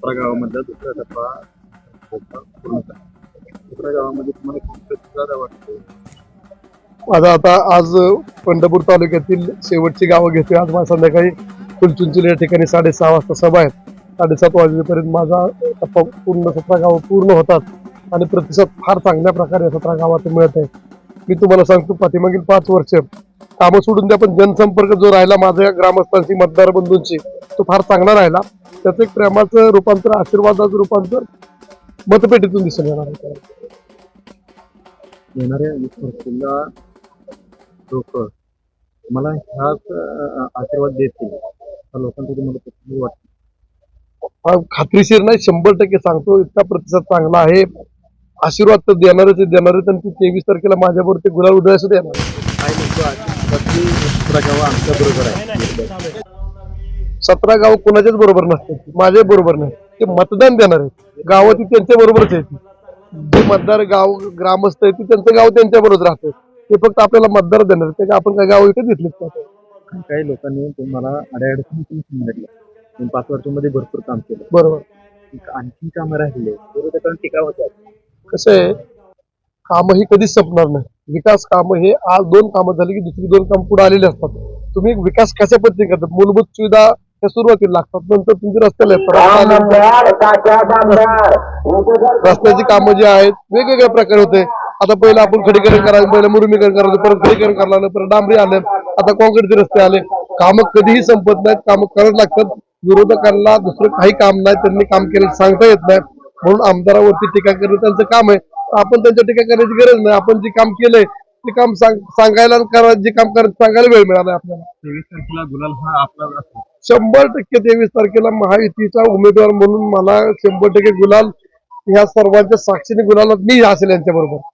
सतरा गावामधला दुसरा टप्पा पूर्ण झाला. दुसऱ्या गावामध्ये तुम्हाला खूप वाटतो माझा आता आज पंढरपूर तालुक्यातील शेवटची गावं घेतोय आज मला संध्याकाळी फुलचुंचुली या ठिकाणी साडेसहा वाजता सभा आहे साडेसात वाजेपर्यंत माझा टप्पा पूर्ण सतरा गावं पूर्ण होतात आणि प्रतिसाद फार चांगल्या प्रकारे सतरा गावात मिळत आहे मी तुम्हाला सांगतो पाठीमागील पाच वर्ष कामं सोडून द्या पण जनसंपर्क जो राहिला माझ्या ग्रामस्थांशी मतदार बंधूंशी तो फार चांगला राहिला. त्याचं एक प्रेमाचं रूपांतर आशीर्वादाचं रूपांतर मतपेटीतून दिसून येणार आहे. येणाऱ्या लोक मला ह्याच आशीर्वाद देतील लोकांचं तुम्हाला प्रतिसाद वाटतं. हा खात्रीशीर नाही शंभर टक्के सांगतो इतका प्रतिसाद चांगला आहे. आशीर्वाद तर देणारच आहे देणारच आणि ती तेवीस तारखेला माझ्याबरोबर ते गुलाल काय लोक आशीर्वाद की सतरा गावं आमच्या बरोबर आहे. सतरा गाव कोणाच्याच बरोबर नसते माझ्या बरोबर नाही. ते मतदान देणार आहेत. गावं ती त्यांच्या बरोबरच आहे जे मतदार गाव ग्रामस्थ आहे ती त्यांचं गाव त्यांच्या बरोबर राहते. ते फक्त आपल्याला मतदार देणार आहेत. ते आपण काय गाव इथे घेतलेच नाही काही लोकांनी तुम्हाला अडचणी सांगितलं पाच वर्षामध्ये भरपूर काम केलं. बरोबर. आणखी कामं राहिले. होत्या कसं आहे? कामं ही कधीच संपणार नाही. विकास कामं हे आज दोन कामं झाली की दुसरी दोन कामं पुढे आलेली असतात. तुम्ही विकास कशा पद्धतीने करतात? मूलभूत सुविधा त्या सुरुवातीला लागतात नंतर तुमचे रस्त्याला येतात. रस्त्याची कामं जी आहेत वेगवेगळ्या प्रकारे होते. आता पहिलं आपण खडीकरण करायचं पहिलं मुरुमीकरण करायचं परत खडीकरण करायला लागलं परत डांबरी आलं. आता कॉन्क्रीटचे रस्ते आले. कामं कधीही संपत नाहीत कामं करत लागतात. विरोधकांना दुसरं काही काम नाही त्यांनी काम केलं सांगता येत नाही. म्हणून आमदारावरती टीका करणं त्यांचं काम आहे. आपण त्यांच्या टीका करण्याची गरज नाही. आपण जे काम केलंय ते काम सांग- सांगायला जे काम करायचं सांगायला वेळ मिळाला आपल्याला. तेवीस तारखेला गुलाल हा आपला शंभर टक्के तेवीस तारखेला महायुतीचा उमेदवार म्हणून मला शंभर टक्के गुलाल ह्या सर्वांच्या साक्षीने गुलाला मी असेल यांच्या बरोबर